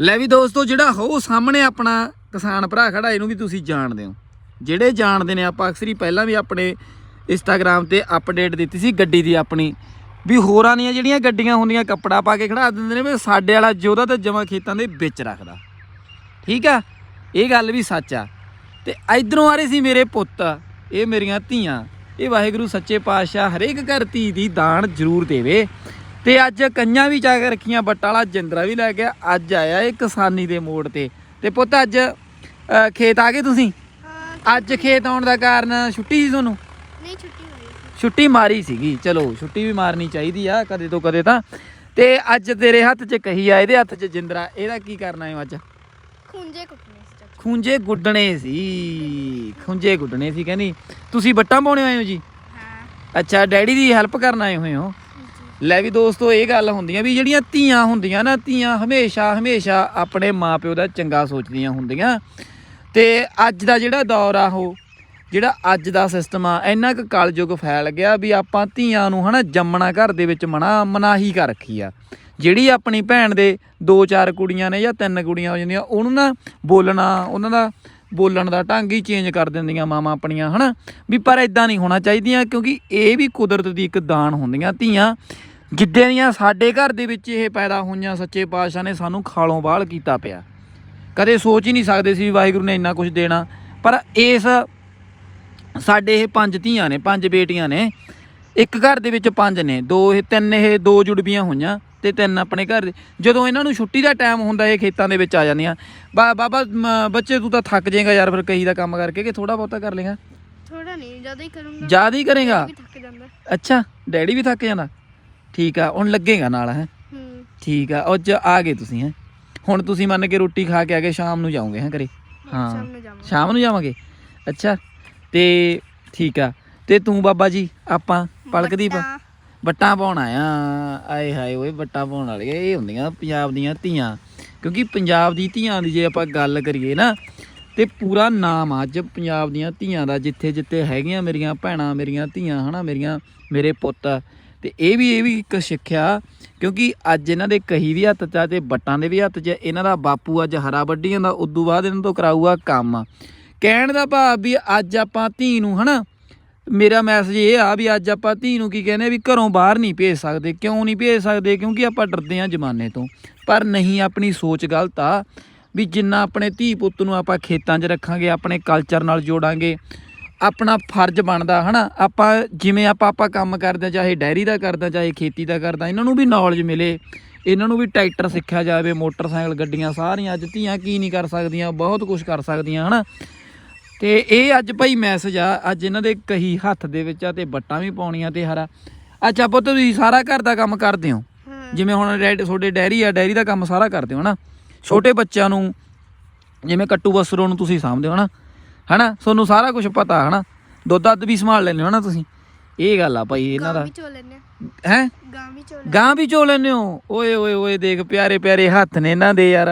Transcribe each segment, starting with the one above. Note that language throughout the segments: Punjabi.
ਲੈ ਵੀ ਦੋਸਤੋ, ਜਿਹੜਾ ਹੋ ਸਾਹਮਣੇ ਆਪਣਾ ਕਿਸਾਨ ਭਰਾ ਖੜਾ, ਇਹਨੂੰ ਵੀ ਤੁਸੀਂ ਜਾਣਦੇ ਹੋ। ਜਿਹੜੇ ਜਾਣਦੇ ਨੇ, ਆਪਾਂ ਅਕਸਰ ਹੀ ਪਹਿਲਾਂ ਵੀ ਆਪਣੇ ਇੰਸਟਾਗ੍ਰam ਤੇ ਅਪਡੇਟ ਦਿੱਤੀ ਸੀ ਗੱਡੀ ਦੀ ਆਪਣੀ। ਵੀ ਹੋਰਾਂ ਦੀਆਂ ਜਿਹੜੀਆਂ ਗੱਡੀਆਂ ਹੁੰਦੀਆਂ, ਕੱਪੜਾ ਪਾ ਕੇ ਖੜਾ ਦਿੰਦੇ ਨੇ ਵੀ ਸਾਡੇ ਵਾਲਾ ਜੋਦਾ ਤਾਂ ਜਮਾ ਖੇਤਾਂ ਦੇ ਵਿੱਚ ਰੱਖਦਾ। ਠੀਕ ਆ? ਇਹ ਗੱਲ ਵੀ ਸੱਚ ਆ। ਤੇ ਇਧਰੋਂ ਆ ਰਹੇ ਸੀ ਮੇਰੇ ਪੁੱਤ, ਇਹ ਮੇਰੀਆਂ ਧੀਆਂ। ਇਹ ਵਾਹਿਗੁਰੂ, ਸੱਚੇ ਪਾਤਸ਼ਾਹ ਹਰੇਕ ਘਰ ਧੀ ਦੀ ਦਾਨ ਜ਼ਰੂਰ ਦੇਵੇ। ਤੇ ਅੱਜ ਕੰਨਾਂ ਵੀ ਜਾ ਕੇ ਰੱਖੀਆਂ ਬੱਟਾਂ ਵਾਲਾ ਜਿੰਦਰਾ ਵੀ ਲੈ ਗਿਆ ਅੱਜ ਆਇਆ ਇਹ ਕਿਸਾਨੀ ਦੇ ਮੋੜ ਤੇ। ਤੇ ਪੁੱਤ ਅੱਜ ਖੇਤ ਆ ਗਏ ਤੁਸੀਂ? ਅੱਜ ਖੇਤ ਆਉਣ ਦਾ ਕਾਰਨ ਛੁੱਟੀ ਸੀ ਤੁਹਾਨੂੰ? ਨਹੀਂ ਛੁੱਟੀ ਹੋਈ ਸੀ। ਛੁੱਟੀ ਮਾਰੀ ਸੀਗੀ। ਚਲੋ ਛੁੱਟੀ ਵੀ ਮਾਰਨੀ ਚਾਹੀਦੀ ਆ ਕਦੇ ਤੋਂ ਕਦੇ ਤਾਂ। ਤੇ ਅੱਜ ਤੇਰੇ ਹੱਥ 'ਚ ਕਹੀ ਆ ਇਹਦੇ ਹੱਥ 'ਚ ਜਿੰਦਰਾ ਇਹਦਾ ਕੀ ਕਰਨਾ ਹੈ ਅੱਜ? ਖੁੰਝੇ ਕੁੱਟਣੇ ਸੀ ਖੁੰਝੇ ਗੁੱਡਣੇ ਸੀ। ਖੁੰਝੇ ਗੁੱਡਣੇ ਸੀ ਕਹਿੰਦੀ। ਤੁਸੀਂ ਬੱਟਾਂ ਪਾਉਣੇ ਆਏ ਹੋ ਜੀ? ਹਾਂ। ਅੱਛਾ ਡੈਡੀ ਦੀ ਹੈਲਪ ਕਰਨ ਆਏ ਹੋਏ ਹੋ? ਲੈ ਵੀ ਦੋਸਤੋ, ਇਹ ਗੱਲ ਹੁੰਦੀਆਂ ਵੀ ਜਿਹੜੀਆਂ ਧੀਆਂ ਹੁੰਦੀਆਂ ਨਾ, ਧੀਆਂ ਹਮੇਸ਼ਾ ਹਮੇਸ਼ਾ ਆਪਣੇ ਮਾਪਿਓ ਦਾ ਚੰਗਾ ਸੋਚਦੀਆਂ ਹੁੰਦੀਆਂ। ਤੇ ਅੱਜ ਦਾ ਜਿਹੜਾ ਦੌਰ ਆ ਉਹ, ਜਿਹੜਾ ਅੱਜ ਦਾ ਸਿਸਟਮ ਆ, ਇੰਨਾ ਕੁ ਕਲਯੁਗ ਫੈਲ ਗਿਆ ਵੀ ਆਪਾਂ ਧੀਆਂ ਨੂੰ ਹਨਾ ਜੰਮਣਾ, ਘਰ ਦੇ ਵਿੱਚ ਮਨਾ, ਮਨਾਹੀ ਕਰ ਰੱਖੀ ਆ। ਜਿਹੜੀ ਆਪਣੀ ਭੈਣ ਦੇ ਦੋ ਚਾਰ ਕੁੜੀਆਂ ਨੇ ਜਾਂ ਤਿੰਨ ਕੁੜੀਆਂ ਹੋ ਜਾਂਦੀਆਂ, ਉਹਨੂੰ ਨਾ ਬੋਲਣਾ, ਉਹਨਾਂ ਦਾ ਬੋਲਣ ਦਾ ਢੰਗ ਹੀ ਚੇਂਜ ਕਰ ਦਿੰਦੀਆਂ ਮਾਵਾਂ ਆਪਣੀਆਂ, ਹਨਾ? ਵੀ ਪਰ ਇਦਾਂ ਨਹੀਂ ਹੋਣਾ ਚਾਹੀਦੀਆਂ, ਕਿਉਂਕਿ ਇਹ ਵੀ ਕੁਦਰਤ ਦੀ ਇੱਕ ਦਾਨ ਹੁੰਦੀਆਂ ਧੀਆਂ। ਜਿੱਦਾਂ ਦੀਆਂ ਸਾਡੇ ਘਰ ਦੇ ਵਿੱਚ ਇਹ ਪੈਦਾ ਹੋਈਆਂ ਸੱਚੇ ਪਾਤਸ਼ਾਹ ਨੇ ਸਾਨੂੰ ਖਾਲੋਂ ਬਾਹਲ ਕੀਤਾ ਪਿਆ। ਕਦੇ ਸੋਚ ਹੀ ਨਹੀਂ ਸਕਦੇ ਸੀ ਵੀ ਵਾਹਿਗੁਰੂ ਨੇ ਇੰਨਾ ਕੁਝ ਦੇਣਾ। ਪਰ ਇਸ ਸਾਡੇ ਇਹ ਪੰਜ ਧੀਆਂ ਨੇ, ਪੰਜ ਬੇਟੀਆਂ ਨੇ, ਇੱਕ ਘਰ ਦੇ ਵਿੱਚ ਪੰਜ ਨੇ, ਦੋ ਇਹ ਤਿੰਨ ਇਹ ਦੋ ਜੁੜਬੀਆਂ ਹੋਈਆਂ। ਤੇ ਤਿੰਨ ਆਪਣੇ ਘਰ ਦੇ। ਜਦੋਂ ਇਹਨਾਂ ਨੂੰ ਛੁੱਟੀ ਦਾ ਟਾਈਮ ਹੁੰਦਾ ਇਹ ਖੇਤਾਂ ਦੇ ਵਿੱਚ ਆ ਜਾਂਦੀਆਂ। ਬਾ ਬਾਬਾ ਬੱਚੇ ਤੂੰ ਤਾਂ ਥੱਕ ਜਾਏਗਾ ਯਾਰ ਫਿਰ ਕਹੀ ਦਾ ਕੰਮ ਕਰਕੇ ਕਿ ਥੋੜਾ ਬਹੁਤਾ ਕਰ ਲੇਗਾ। ਥੋੜਾ ਨਹੀਂ ਜ਼ਿਆਦਾ ਹੀ ਕਰੂੰਗਾ। ਜ਼ਿਆਦਾ ਹੀ ਕਰੇਗਾ? ਜਾਂਦਾ। ਅੱਛਾ ਡੈਡੀ ਵੀ ਥੱਕ ਜਾਂਦਾ? ਠੀਕ ਆ ਹੁਣ ਲੱਗੇਗਾ ਨਾਲ ਹੈ? ਠੀਕ ਆ ਅੱਜ ਆ ਗਏ ਤੁਸੀਂ ਹੈ? ਹੁਣ ਤੁਸੀਂ ਮੰਨ ਕੇ ਰੋਟੀ ਖਾ ਕੇ ਆ ਗਏ ਸ਼ਾਮ ਨੂੰ ਜਾਓਗੇ ਹੈ ਘਰੇ? ਹਾਂ ਸ਼ਾਮ ਨੂੰ ਜਾਵਾਂਗੇ। ਸ਼ਾਮ ਨੂੰ ਜਾਵਾਂਗੇ? ਅੱਛਾ ਤੇ ਠੀਕ ਆ। ਤੇ ਤੂੰ ਬਾਬਾ ਜੀ ਆਪਾਂ ਪਲਕਦੀਪ? ਬੱਟਾਂ, ਬੱਟਾਂ ਪਾਉਣ ਆਇਆ ਆਏ ਹਾਏ ਓਏ ਬੱਟਾਂ ਪਾਉਣ ਵਾਲੀਆਂ ਇਹ ਹੁੰਦੀਆਂ ਪੰਜਾਬ ਦੀਆਂ ਧੀਆਂ। ਕਿਉਂਕਿ ਪੰਜਾਬ ਦੀ ਧੀਆਂ ਦੀ ਜੇ ਆਪਾਂ ਗੱਲ ਕਰੀਏ ਨਾ ਤੇ ਪੂਰਾ ਨਾਮ ਆ ਅੱਜ ਪੰਜਾਬ ਦੀਆਂ ਧੀਆਂ ਦਾ ਜਿੱਥੇ ਜਿੱਥੇ ਹੈਗੀਆਂ ਮੇਰੀਆਂ ਭੈਣਾਂ ਮੇਰੀਆਂ ਧੀਆਂ ਹਨਾ ਮੇਰੀਆਂ ਮੇਰੇ ਪੁੱਤ। ਤੇ ਇਹ ਵੀ ਇਹ ਵੀ ਇੱਕ ਸਿੱਖਿਆ ਕਿਉਂਕਿ ਅੱਜ ਇਹਨਾਂ ਦੇ ਕਹੀ ਵੀ ਹੱਥ 'ਚ ਆ ਤੇ ਬੱਟਾਂ ਦੇ ਵੀ ਹੱਥ 'ਚ ਇਹਨਾਂ ਦਾ ਬਾਪੂ ਅੱਜ ਹਰਾ ਵੱਢੀ ਜਾਂਦਾ ਉਦੋਂ ਬਾਅਦ ਇਹਨਾਂ ਤੋਂ ਕਰਾਊਗਾ ਕੰਮ। ਕਹਿਣ ਦਾ ਭਾਵ ਵੀ ਅੱਜ ਆਪਾਂ ਧੀ ਨੂੰ ਹਨਾ ਮੇਰਾ ਮੈਸੇਜ ਇਹ ਆ ਵੀ ਅੱਜ ਆਪਾਂ ਧੀ ਨੂੰ ਕੀ ਕਹਿੰਦੇ ਵੀ ਘਰੋਂ ਬਾਹਰ ਨਹੀਂ ਭੇਜ ਸਕਦੇ ਕਿਉਂ ਨਹੀਂ ਭੇਜ ਸਕਦੇ? ਕਿਉਂਕਿ ਆਪਾਂ ਡਰਦੇ ਆ ਜ਼ਮਾਨੇ ਤੋਂ। ਪਰ ਨਹੀਂ ਆਪਣੀ ਸੋਚ ਗਲਤ ਆ ਵੀ ਜਿੰਨਾ ਆਪਣੇ ਧੀ ਪੁੱਤ ਨੂੰ ਆਪਾਂ ਖੇਤਾਂ 'ਚ ਰੱਖਾਂਗੇ ਆਪਣੇ ਕਲਚਰ ਨਾਲ ਜੋੜਾਂਗੇ ਆਪਣਾ ਫਰਜ਼ ਬਣਦਾ ਹਨਾ? ਆਪਾਂ ਜਿਵੇਂ ਆਪਾਂ ਆਪਾਂ ਕੰਮ ਕਰਦੇ ਹਾਂ, ਚਾਹੇ ਡੈਰੀ ਦਾ ਕਰਦਾ ਚਾਹੇ ਖੇਤੀ ਦਾ ਕਰਦਾ ਇਹਨਾਂ ਨੂੰ ਵੀ ਨੌਲੇਜ ਮਿਲੇ। ਇਹਨਾਂ ਨੂੰ ਵੀ ਟਰੈਕਟਰ ਸਿੱਖਿਆ ਜਾਵੇ ਮੋਟਰਸਾਈਕਲ ਗੱਡੀਆਂ ਸਾਰੀਆਂ ਅੱਜ ਧੀਆਂ ਕੀ ਨਹੀਂ ਕਰ ਸਕਦੀਆਂ ਬਹੁਤ ਕੁਝ ਕਰ ਸਕਦੀਆਂ ਹਨਾ? ਤੇ ਇਹ ਅੱਜ ਭਾਈ ਮੈਸੇਜ ਆ ਅੱਜ ਇਹਨਾਂ ਦੇ ਕਹੀ ਹੱਥ ਦੇ ਵਿੱਚ ਆ ਤੇ ਬੱਟਾਂ ਵੀ ਪਾਉਣੀਆਂ ਤੇ ਹਰਾ। ਅੱਛਾ ਪੁੱਤ ਤੁਸੀਂ ਸਾਰਾ ਘਰ ਦਾ ਕੰਮ ਕਰਦੇ ਹੋ? ਜਿਵੇਂ ਹੁਣ ਡੈਡ ਤੁਹਾਡੇ ਡੈਰੀ ਆ ਡੈਰੀ ਦਾ ਕੰਮ ਸਾਰਾ ਕਰਦੇ ਹੋ ਨਾ ਛੋਟੇ ਬੱਚਿਆਂ ਨੂੰ ਜਿਵੇਂ ਕੱਟੂ ਬਸਰੋ ਨੂੰ ਤੁਸੀਂ ਸਾਂਭਦੇ ਹੋ ਨਾ ਹਨਾ? ਤੁਹਾਨੂੰ ਸਾਰਾ ਕੁਝ ਪਤਾ ਹਨਾ? ਦੁੱਧ ਦੱਧ ਵੀ ਸੰਭਾਲ ਲੈਂਦੇ ਹੋ ਨਾ ਤੁਸੀਂ? ਇਹ ਗੱਲ ਆ ਭਾਈ ਇਹਨਾਂ ਦਾ। ਹੈ? ਗਾਂ ਵੀ ਚੋ ਲੈਂਦੇ ਗਾਂ ਵੀ ਚੋ ਲੈਂਦੇ ਹੋ? ਓਏ ਓਏ ਓਏ ਦੇਖ ਪਿਆਰੇ ਪਿਆਰੇ ਹੱਥ ਨੇ ਇਹਨਾਂ ਦੇ ਯਾਰ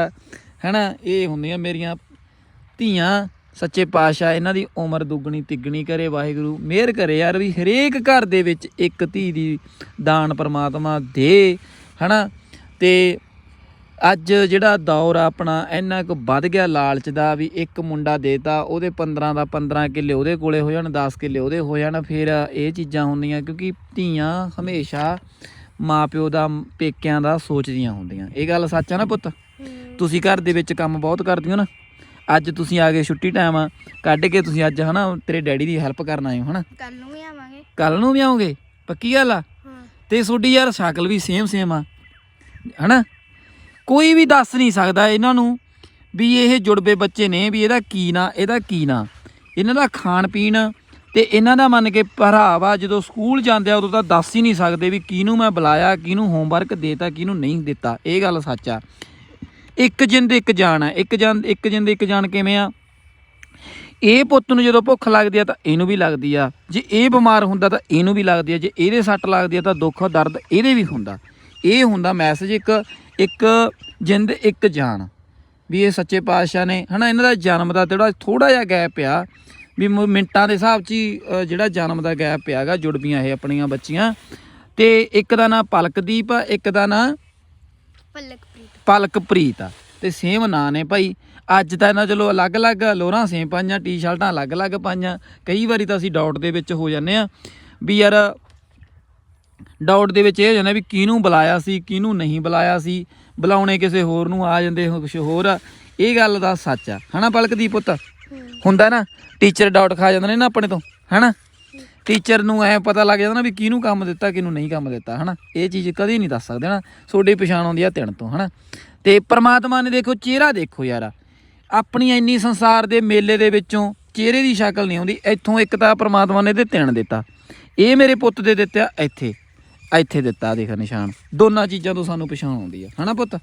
ਹਨਾ? ਇਹ ਹੁੰਦੀਆਂ ਮੇਰੀਆਂ ਧੀਆਂ। ਸੱਚੇ ਪਾਤਸ਼ਾਹ ਇਹਨਾਂ ਦੀ ਉਮਰ ਦੁੱਗਣੀ ਤਿੱਗਣੀ ਕਰੇ ਵਾਹਿਗੁਰੂ। ਮਿਹਰ ਕਰੇ ਯਾਰ ਵੀ ਹਰੇਕ ਘਰ ਦੇ ਵਿੱਚ ਇੱਕ ਧੀ ਦੀ ਦਾਨ ਪ੍ਰਮਾਤਮਾ ਦੇ ਹਨਾ? ਤੇ ਅੱਜ ਜਿਹੜਾ ਦੌਰ ਆ ਆਪਣਾ ਇੰਨਾ ਕੁ ਵੱਧ ਗਿਆ ਲਾਲਚ ਦਾ ਵੀ ਇੱਕ ਮੁੰਡਾ ਦੇਤਾ ਉਹਦੇ 15 ਦਾ 15 ਕਿੱਲੇ ਉਹਦੇ ਕੋਲੇ ਹੋ ਜਾਣ 10 ਕਿੱਲੇ ਉਹਦੇ ਹੋ ਜਾਣ ਫਿਰ ਇਹ ਚੀਜ਼ਾਂ ਹੁੰਦੀਆਂ ਕਿਉਂਕਿ ਧੀਆਂ ਹਮੇਸ਼ਾ ਮਾਪਿਓ ਦਾ ਪੇਕਿਆਂ ਦਾ ਸੋਚਦੀਆਂ ਹੁੰਦੀਆਂ। ਇਹ ਗੱਲ ਸੱਚ ਆ ਨਾ ਪੁੱਤ? ਤੁਸੀਂ ਘਰ ਦੇ ਵਿੱਚ ਕੰਮ ਬਹੁਤ ਕਰਦੇ ਹੋ ਨਾ? ਅੱਜ ਤੁਸੀਂ ਆ ਗਏ ਛੁੱਟੀ ਟਾਈਮ ਆ ਕੱਢ ਕੇ ਤੁਸੀਂ ਅੱਜ ਹਨਾ ਤੇਰੇ ਡੈਡੀ ਦੀ ਹੈਲਪ ਕਰਨ ਆਏ ਹੋ ਹਨਾ? ਕੱਲ ਨੂੰ ਵੀ ਆਵਾਂਗੇ। ਕੱਲ ਨੂੰ ਵੀ ਆਓਗੇ? ਪੱਕੀ ਗੱਲ ਆ? ਹਾਂ। ਤੇ ਤੁਹਾਡੀ ਯਾਰ ਸ਼ਕਲ ਵੀ ਸੇਮ ਸੇਮ ਆ। ਹਨਾ? ਕੋਈ ਵੀ ਦੱਸ ਨਹੀਂ ਸਕਦਾ ਇਹਨਾਂ ਨੂੰ ਵੀ ਇਹ ਜੁੜਵੇ ਬੱਚੇ ਨੇ ਵੀ ਇਹਦਾ ਕੀ ਨਾਂ ਇਹਦਾ ਕੀ ਨਾਂ? ਇਹਨਾਂ ਦਾ ਖਾਣ ਪੀਣ ਤੇ ਇਹਨਾਂ ਦਾ ਮੰਨ ਕੇ ਭਰਾਵਾ ਜਦੋਂ ਸਕੂਲ ਜਾਂਦੇ ਆ ਉਦੋਂ ਤਾਂ ਦੱਸ ਹੀ ਨਹੀਂ ਸਕਦੇ ਵੀ ਕਿਹਨੂੰ ਮੈਂ ਬੁਲਾਇਆ ਕਿਹਨੂੰ ਹੋਮਵਰਕ ਦੇਤਾ ਕਿਹਨੂੰ ਨਹੀਂ ਦਿੱਤਾ। ਇਹ ਗੱਲ ਸੱਚ ਆ। ਇੱਕ ਜਿੰਦ ਇੱਕ ਜਾਨ ਹੈ ਇੱਕ ਜਾਨ, ਇੱਕ ਜਿੰਦ ਇੱਕ ਜਾਨ ਕਿਵੇਂ ਆ? ਇਹ ਪੁੱਤ ਨੂੰ ਜਦੋਂ ਭੁੱਖ ਲੱਗਦੀ ਆ ਤਾਂ ਇਹਨੂੰ ਵੀ ਲੱਗਦੀ ਆ। ਜੇ ਇਹ ਬਿਮਾਰ ਹੁੰਦਾ ਤਾਂ ਇਹਨੂੰ ਵੀ ਲੱਗਦੀ ਆ। ਜੇ ਇਹਦੇ ਸੱਟ ਲੱਗਦੀ ਆ ਤਾਂ ਦੁੱਖ, ਦਰਦ ਇਹਦੇ ਵੀ ਹੁੰਦਾ। ਇਹ ਹੁੰਦਾ ਮੈਸੇਜ ਇੱਕ ਇੱਕ ਜਿੰਦ, ਇੱਕ ਜਾਨ। ਵੀ ਇਹ ਸੱਚੇ ਪਾਤਸ਼ਾਹ ਨੇ, ਹਨਾ, ਇਹਨਾਂ ਦਾ ਜਨਮ ਦਾ ਜਿਹੜਾ ਥੋੜਾ ਜਿਹਾ ਗੈਪ ਆ, ਵੀ ਮ- ਮਿੰਟਾਂ ਦੇ ਹਿਸਾਬ 'ਚ ਹੀ ਜਿਹੜਾ ਜਨਮ ਦਾ ਗੈਪ ਪਿਆਗਾ ਜੁੜਵੀਆਂ ਇਹ ਆਪਣੀਆਂ ਬੱਚੀਆਂ। ਤੇ ਇੱਕ ਦਾ ਨਾਂ ਪਲਕਦੀਪ ਆ, ਇੱਕ ਦਾ ਨਾਂ ਪਲਕ ਪਲਕਪ੍ਰੀਤ ਆ। ਤੇ ਸੇਮ ਨਾਂ ਨੇ ਭਾਈ। ਅੱਜ ਤਾਂ ਇਹਨਾਂ ਚਲੋ ਅਲੱਗ-ਅਲੱਗ ਲੋਰਾਂ ਸੇਮ ਪਾਈਆਂ ਟੀ-ਸ਼ਰਟਾਂ ਅਲੱਗ-ਅਲੱਗ ਪਾਈਆਂ। ਕਈ ਵਾਰੀ ਤਾਂ ਅਸੀਂ ਡਾਊਟ ਦੇ ਵਿੱਚ ਹੋ ਜਾਂਦੇ ਆ ਵੀ ਯਾਰ ਡਾਊਟ ਦੇ ਵਿੱਚ ਇਹ ਹੋ ਜਾਂਦਾ ਵੀ ਕਿਹਨੂੰ ਬੁਲਾਇਆ ਸੀ ਕਿਹਨੂੰ ਨਹੀਂ ਬੁਲਾਇਆ ਸੀ ਬੁਲਾਉਣੇ ਕਿਸੇ ਹੋਰ ਨੂੰ ਆ ਜਾਂਦੇ ਹੋ ਕੁਛ ਹੋਰ। ਇਹ ਗੱਲ ਦਾ ਸੱਚ ਆ। ਹਨਾ ਪਲਕਦੀਪ ਪੁੱਤ? ਹੁੰਦਾ ਨਾ ਟੀਚਰ ਡਾਊਟ ਖਾ ਜਾਂਦੇ ਨੇ ਨਾ ਆਪਣੇ ਤੋਂ। ਹਨਾ? ਟੀਚਰ ਨੂੰ ਐ ਪਤਾ ਲੱਗ ਜਾਂਦਾ ਨਾ ਵੀ ਕਿਹਨੂੰ ਕੰਮ ਦਿੱਤਾ, ਕਿਹਨੂੰ ਨਹੀਂ ਕੰਮ ਦਿੱਤਾ, ਹਨਾ? ਇਹ ਚੀਜ਼ ਕਦੀ ਨਹੀਂ ਦੱਸ ਸਕਦੇ ਨਾ ਤੁਹਾਡੀ ਪਛਾਣ ਆਉਂਦੀ ਆ ਤਿਣ ਤੋਂ, ਹਨਾ? ਤੇ ਪ੍ਰਮਾਤਮਾ ਨੇ ਦੇਖੋ, ਚਿਹਰਾ ਦੇਖੋ ਯਾਰ। ਆਪਣੀ ਇੰਨੀ ਸੰਸਾਰ ਦੇ ਮੇਲੇ ਦੇ ਵਿੱਚੋਂ ਚਿਹਰੇ ਦੀ ਸ਼ਕਲ ਨਹੀਂ ਆਉਂਦੀ, ਇੱਥੋਂ ਇੱਕ ਤਾਂ ਪ੍ਰਮਾਤਮਾ ਨੇ ਤੇ ਤਿਣ ਦਿੱਤਾ। ਇਹ ਮੇਰੇ ਪੁੱਤ ਦੇ ਦਿੱਤਾ ਇੱਥੇ ਇੱਥੇ ਦਿੱਤਾ, ਦੇਖ ਨਿਸ਼ਾਨ। ਦੋਨਾਂ ਚੀਜ਼ਾਂ ਤੋਂ ਸਾਨੂੰ ਪਛਾਣ ਆਉਂਦੀ ਆ, ਹਨਾ ਪੁੱਤ?